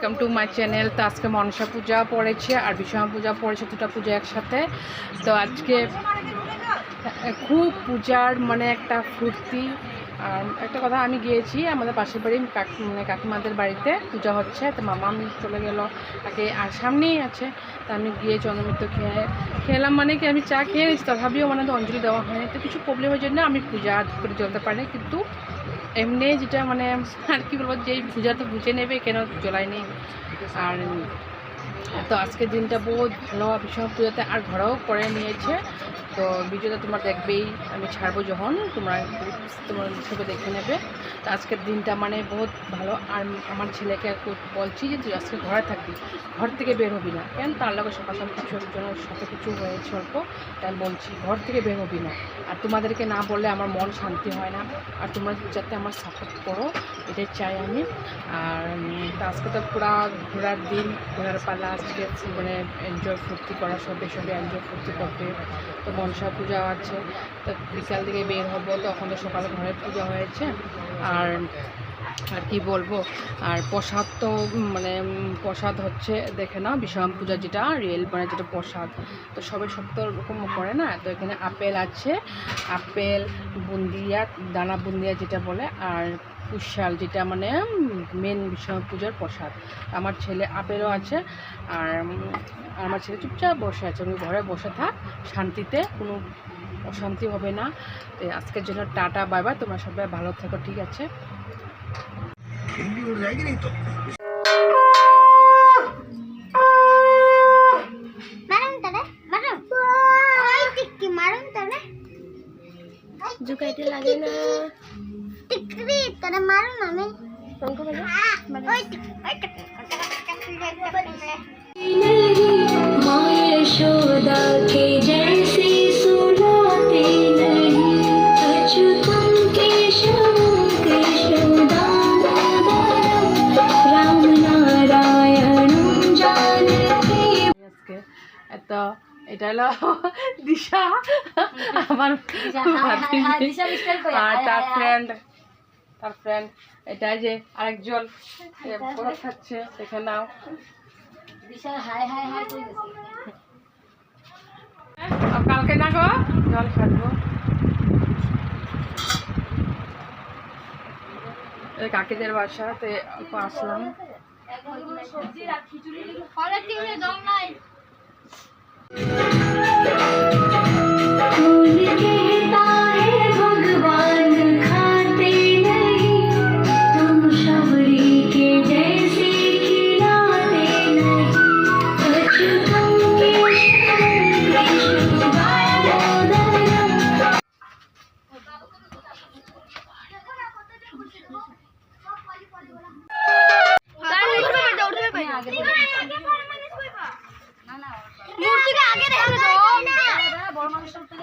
Welcome to my channel তো আজকে মনসা পূজা পড়েছে আর বিশ্বকর্মা পূজা পড়েছে, দুটো পূজা একসাথে। তো আজকে খুব পূজার মানে একটা ফুর্তি। আর একটা কথা, আমি গিয়েছি আমাদের পাশের বাড়ি মানে কাকিমাদের বাড়িতে, পূজা হচ্ছে। তো মামা আমি চলে গেল তাকে আর সামনেই আছে। তা আমি গিয়ে চন্দ্রমিত্র খেয়ে খেলাম মানে কি, আমি চা খেয়ে তথাপিও মানে অঞ্জলি দেওয়া হয়নি। তো কিছু প্রবলেমের জন্য আমি পূজা করে চলতে পারি কিন্তু এমনি যেটা মানে আর কি বলব, যেই পূজা তো বুঝে নেবে কেন জ্বলায়নি আর তো আজকের দিনটা বহুত ভালো ভীষণ পূজাতে, আর ঘরেও করে নিয়েছে। তো ভিডিওটা তোমরা দেখবেই, আমি ছাড়বো যখন, তোমরা তোমার ছবি দেখে নেবে। তো আজকের দিনটা মানে বহুত ভালো। আর আমার ছেলেকে বলছি যে তুই আজকে ঘরে থাকবি, ঘর থেকে বের হবি না। কেন? তার লগে সকাল সকাল কিছু একজনের সাথে কিছু হয়েছে অল্প। তাই বলছি, ঘর থেকে বের হবি না। আর তোমাদেরকে না বললে আমার মন শান্তি হয় না। আর তোমরা যাতে আমার সাপোর্ট করো, এটাই চাই আমি। আর আজকে তো পুরা ঘোরার দিন, ঘোরার পালা, আজকে মানে এনজয় ফুর্তি করা সবে সবে এনজয় ফুর্তি করবে। তো মনসা পূজা আছে, তো বিকাল দিকে বের হব তখন তো সকালে ঘরে পূজা হয়েছে। আর আর কি বলব? আর প্রসাদ তো মানে প্রসাদ হচ্ছে, দেখে নাও বিশ্বকর্মা পূজা যেটা রিয়েল মানে যেটা প্রসাদ। তো সবে সব তো ওরকম করে না? তো এখানে আপেল আছে, আপেল, বুন্দিয়া, দানা বুন্দিয়া যেটা বলে, আর কুশাল যেটা মানে মেন বিশ্বনাথ পূজার প্রসাদ। আমার ছেলে আপেলও আছে আর আমার ছেলে চুপচাপ বসে আছে। আমি ঘরে বসে থাক শান্তিতে কোনো অশান্তি হবে না। আজকের জন্য টাটা বাই বাই। তোমরা সবাই ভালো থাকো ঠিক আছে? লাগে না। টিকরি কে জেসি সুনাতে নহি অচুতম কেশব কেশোদা রাম নারায়ণ এত এটা হলো দিশা আমার আর তার ফ্রেন্ড তার ফ্রেন্ড এটা যে আরেকজন খাচ্ছে দেখে নাও। কালকে না গো জল খাটবো কাকিদের বাসাতে অল্প আসলাম। অনেক দিনে মূর্তিকে আগে দেখো বড় মানুষের উঠতে